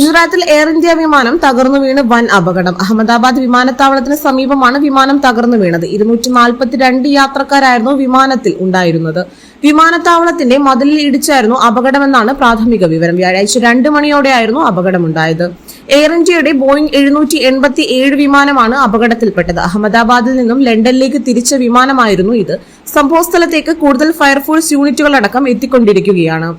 ഗുജറാത്തിൽ air India വിമാനം തകർന്നു വീണ് വൻ അപകടം. അഹമ്മദാബാദ് വിമാനത്താവളത്തിന് സമീപമാണ് വിമാനം തകർന്നു വീണത്. ഇരുന്നൂറ്റി നാൽപ്പത്തിരണ്ട് യാത്രക്കാരായിരുന്നു വിമാനത്തിൽ ഉണ്ടായിരുന്നത്. വിമാനത്താവളത്തിന്റെ മതിലിൽ ഇടിച്ചായിരുന്നു അപകടമെന്നാണ് പ്രാഥമിക വിവരം. വ്യാഴാഴ്ച രണ്ട് മണിയോടെയായിരുന്നു അപകടമുണ്ടായത്. എയർ ഇന്ത്യയുടെ ബോയിംഗ് എഴുന്നൂറ്റി എൺപത്തി ഏഴ് വിമാനമാണ് അപകടത്തിൽപ്പെട്ടത്. അഹമ്മദാബാദിൽ നിന്നും ലണ്ടനിലേക്ക് തിരിച്ച വിമാനമായിരുന്നു ഇത്. സംഭവസ്ഥലത്തേക്ക് കൂടുതൽ ഫയർഫോഴ്സ് യൂണിറ്റുകളടക്കം എത്തിക്കൊണ്ടിരിക്കുകയാണ്.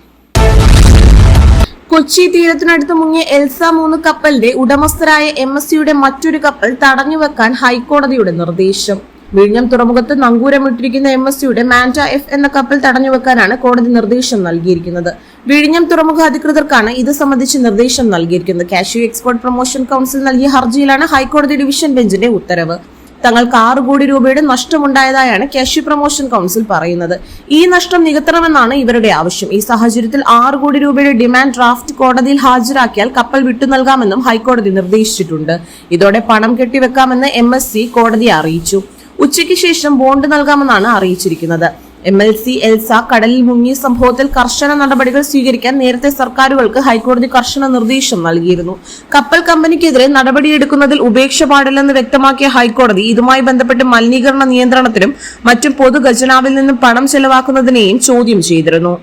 കൊച്ചി തീരത്തിനടുത്ത് മുങ്ങിയ എൽസ മൂന്ന് കപ്പലിന്റെ ഉടമസ്ഥരായ എം എസ് സിയുടെ മറ്റൊരു കപ്പൽ തടഞ്ഞുവെക്കാൻ ഹൈക്കോടതിയുടെ നിർദ്ദേശം. വിഴിഞ്ഞം തുറമുഖത്ത് നങ്കൂരമിട്ടിരിക്കുന്ന എം എസ് സിയുടെ മാൻഡ എഫ് എന്ന കപ്പൽ തടഞ്ഞുവെക്കാനാണ് കോടതി നിർദ്ദേശം നൽകിയിരിക്കുന്നത്. വിഴിഞ്ഞം തുറമുഖ അധികൃതർക്കാണ് ഇത് സംബന്ധിച്ച് നിർദ്ദേശം നൽകിയിരിക്കുന്നത്. കാഷ്യൂ എക്സ്പോർട്ട് പ്രൊമോഷൻ കൌൺസിൽ നൽകിയ ഹർജിയിലാണ് ഹൈക്കോടതി ഡിവിഷൻ ബെഞ്ചിന്റെ ഉത്തരവ്. തങ്ങൾക്ക് ആറ് കോടി രൂപയുടെ നഷ്ടമുണ്ടായതായാണ് കാഷ്യൂ പ്രൊമോഷൻ കൗൺസിൽ പറയുന്നത്. ഈ നഷ്ടം നികത്തണമെന്നാണ് ഇവരുടെ ആവശ്യം. ഈ സാഹചര്യത്തിൽ ആറ് കോടി രൂപയുടെ ഡിമാൻഡ് ഡ്രാഫ്റ്റ് കോടതിയിൽ ഹാജരാക്കിയാൽ കപ്പൽ വിട്ടു നൽകാമെന്നും ഹൈക്കോടതി നിർദ്ദേശിച്ചിട്ടുണ്ട്. ഇതോടെ പണം കെട്ടിവെക്കാമെന്ന് എം കോടതിയെ അറിയിച്ചു. ഉച്ചയ്ക്ക് ശേഷം ബോണ്ട് നൽകാമെന്നാണ് അറിയിച്ചിരിക്കുന്നത്. എം എൽ സി എൽസ കടലിൽ മുങ്ങിയ സംഭവത്തിൽ കർശന നടപടികൾ സ്വീകരിക്കാൻ നേരത്തെ സർക്കാരുകൾക്ക് ഹൈക്കോടതി കർശന നിർദ്ദേശം നൽകിയിരുന്നു. കപ്പൽ കമ്പനിക്കെതിരെ നടപടിയെടുക്കുന്നതിൽ ഉപേക്ഷ പാടില്ലെന്ന് വ്യക്തമാക്കിയ ഹൈക്കോടതി ഇതുമായി ബന്ധപ്പെട്ട് മലിനീകരണ നിയന്ത്രണത്തിനും മറ്റും പൊതു ഖജനാവിൽ നിന്നും പണം ചെലവാക്കുന്നതിനെയും ചോദ്യം ചെയ്തിരുന്നു.